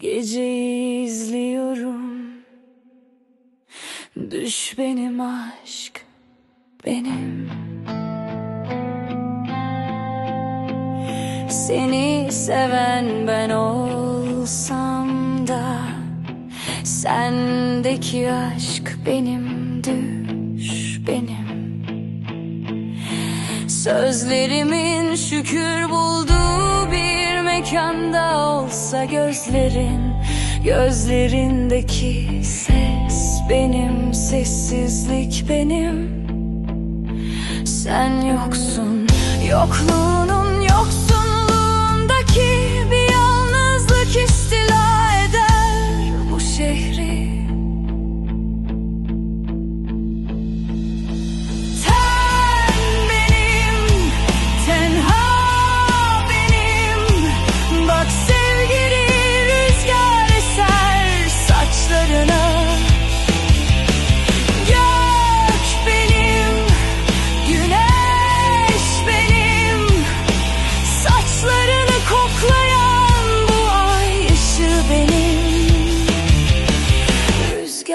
Geceyi izliyorum. Düş benim aşk Benim. Seni seven ben olsam da Sendeki aşk benim düş benim. Sözlerimin şükür bulduğu bir mekanda olsa gözlerin Gözlerindeki ses benim, sessizlik benim. Sen yoksun, yokluğunun yoksunluğundaki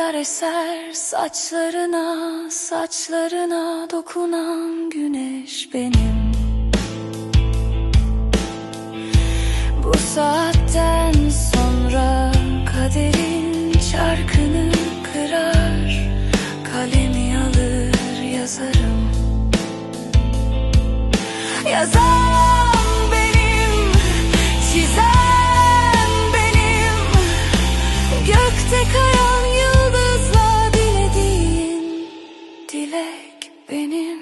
rüzgar eser saçlarına saçlarına dokunan güneş benim. Bu saatten sonra kaderin çarkını kırar kalemi alır yazarım. Yazan benim çizer benim gökte kayan Dilek benim.